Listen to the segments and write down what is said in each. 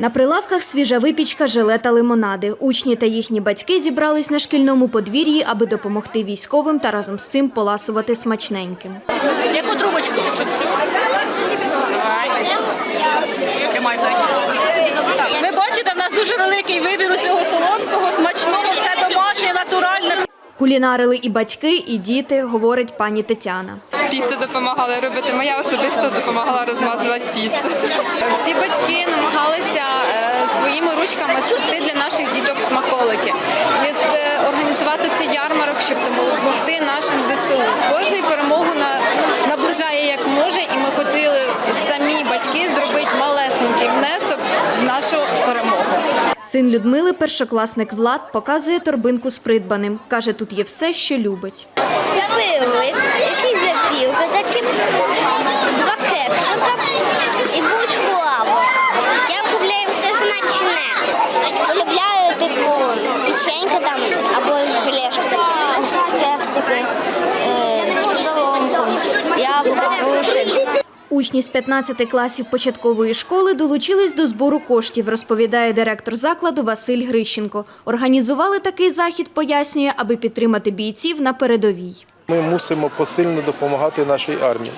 На прилавках свіжа випічка, желе та лимонади. Учні та їхні батьки зібрались на шкільному подвір'ї, аби допомогти військовим та разом з цим поласувати смачненьким. Яку трубочку? Ви бачите, в нас дуже великий вибір усього солодкого, смачного, все домашнє, натуральне. Кулінарили і батьки, і діти, говорить пані Тетяна. Піцу допомагали робити. Моя особисто допомагала розмазувати піцу. Всі батьки намагалися е, своїми ручками спекти для наших діток смаколики і е, організувати цей ярмарок, щоб допомогти нашим ЗСУ. Кожний перемогу на, наближає як може, і ми хотіли самі батьки зробити малесенький внесок в нашу перемогу. Син Людмили, першокласник Влад, показує торбинку з придбаним. Каже, тут є все, що любить. Купили якісь запілки, такі два Учні з 15 класів початкової школи долучились до збору коштів, розповідає директор закладу Василь Грищенко. Організували такий захід, пояснює, аби підтримати бійців на передовій. Ми мусимо посильно допомагати нашій армії,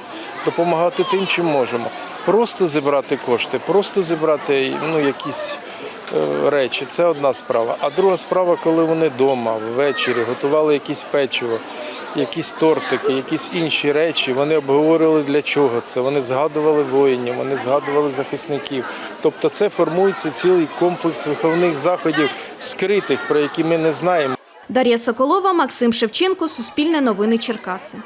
допомагати тим, чим можемо. Просто зібрати кошти, просто зібрати ну, якісь е, речі це одна справа. А друга справа, коли вони вдома ввечері готували якісь печиво, якісь тортики, якісь інші речі, вони обговорювали для чого це. Вони згадували воїнів, вони згадували захисників. Тобто це формується цілий комплекс виховних заходів скритих, про які ми не знаємо. Дар'я Соколова, Максим Шевченко, Суспільне новини Черкаси.